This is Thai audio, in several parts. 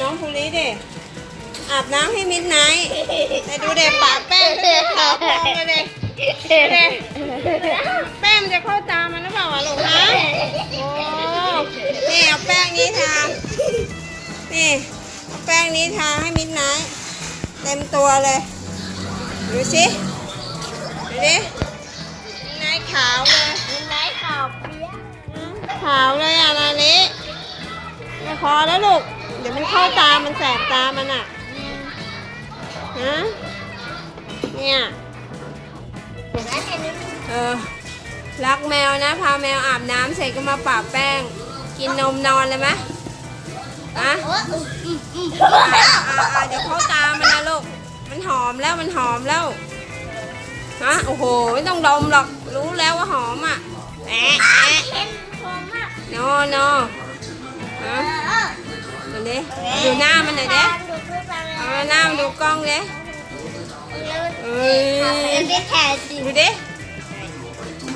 น้องภูริเด็อาบน้ำให้มิดไนท์แต่ดูเด็กปากแป้งก็จะขาวพองเลยเด็เด็แป้งมันจะเข้าตามันหรือเปล่าวะลูกฮะโอ้นี่เอาแป้งนี้ทา นี่เอาแป้งนี้ทาให้มิดไนท์เต็มตัวเลย ดูสิดูดิมิดไนท์ขาวเลยมีไม้ขอบเปียกขาวเลยอะนานี้ไม่พอแล้วลูก ดี๋ยวมันเข้าตา มันแสบตา มันอะฮะเนี่ยเห็นไหมเห็นไหมเออ รักแมวนะ พาแมวอาบน้ำเสร็จก็มาปะแป้ง กินนมนอนเลยไหมอะโอ้อืมอืมอืมอะอะอะเดี๋ยวเข้าตา มันนะลูก มันหอมแล้ว มันหอมแล้วฮะโอ้โห ไม่ต้องดมหรอก รู้แล้วว่าหอมอะแอะแอะเห็นคมมากนอนอฮะ เออดูดิดูหน้ามันหน่อยดิดูดูตาเลยเอาหน้ามันดูกล้องดิเอ้ยเป็นได้แท้จริงดูดิ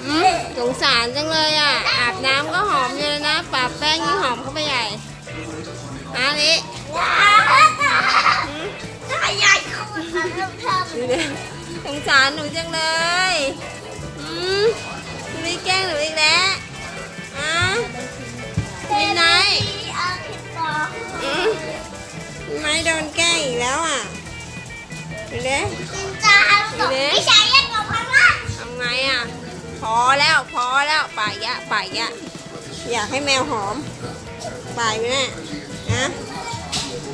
อืมสงสารจังเลยอะ อาบน้ำก็หอมอยู่แล้วนะปะแป้งยิ่งหอมเข้าไปใหญ่อันนี้ว้าวตายใหญ่คุณทำเริ่มทำดูดิสงสารหนูจังเลย ดูดิจินจ้าลูกไม่ใช่ยังกับพันว่าทำไงอะ พอแล้วพอแล้วป่ายะป่ายะ อยากให้แมวหอมป่ายไปน่ะนะ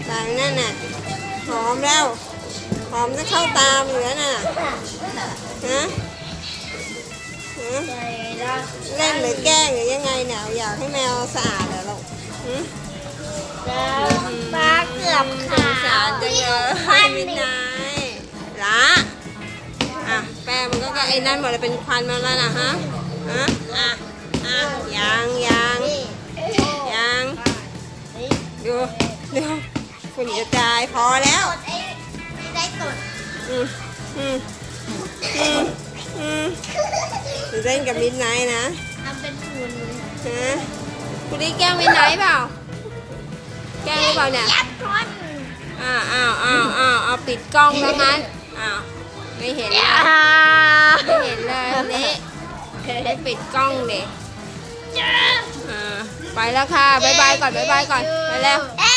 ป่ายไปนั่นน่ะหอมแล้ว หอมจะเข้าตามอยู่แล้วน่ะฮะฮะเล่นหรือแกล้งหรือยังไงเนี่ยอยากให้แมวสะอาดเหรอลูกหึแล้วปลาเกือบสขางสารวจังเลยควันมิหดนึ่ง ไอ้นั่นหมดเลยเป็นควันมาแล้วนะฮะฮะอะอะยังยังยังดูดูฝุ่นจะตายพอแล้วตดไอ้ไม่ได้ตดอืมอืมอืมอืมจะเล่นกับมิดไนท์นะทำเป็นฝุ่นฮะคุณได้แกล้งมิดไนท์เปล่า แกล้งหรือเปล่าเนี่ยยัดทอนอ้าวอ้าวอ้าวอ้าวเอาปิดกล้องแล้วงั้นอ้าว ไม่เห็นเลยไม่เห็นเลยอันนี้ให้ปิดกล้องเด็อ่าไปแล้วค่ะบายบายก่อนบายบายก่อนไปแล้วเอ้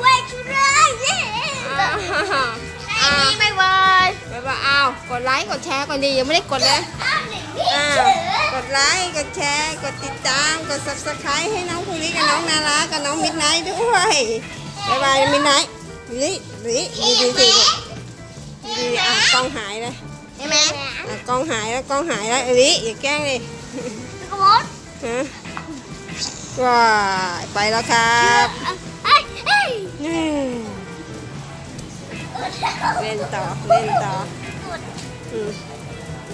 เวทุเรศเย้อ้าวอ้าวไม่บายบายบายอ้าวกดไลค์กดแชร์ก่อนดียังไม่ได้กดเลยอ้าวหนึ่งพี่อ้าเฉวยกดไลค์กดแชร์กดติดตามกด subscribe ให้น้องภูริกับน้องนารากับน้องมิดไนท์ด้วยบายบายมิดไนท์นี่นี่ดีดีดี ดีอะกล้องหายเลยใช่ไหมอะกล้องหายแล้วกล้องหายแล้วเอลิอย่าแกล้งเลยกมดฮะว้ายไปแล้วครับเอ้ยเอ้ยอืมเล่นต่อเล่นต่ออืม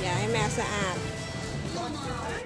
อย่าให้แมวสะอาด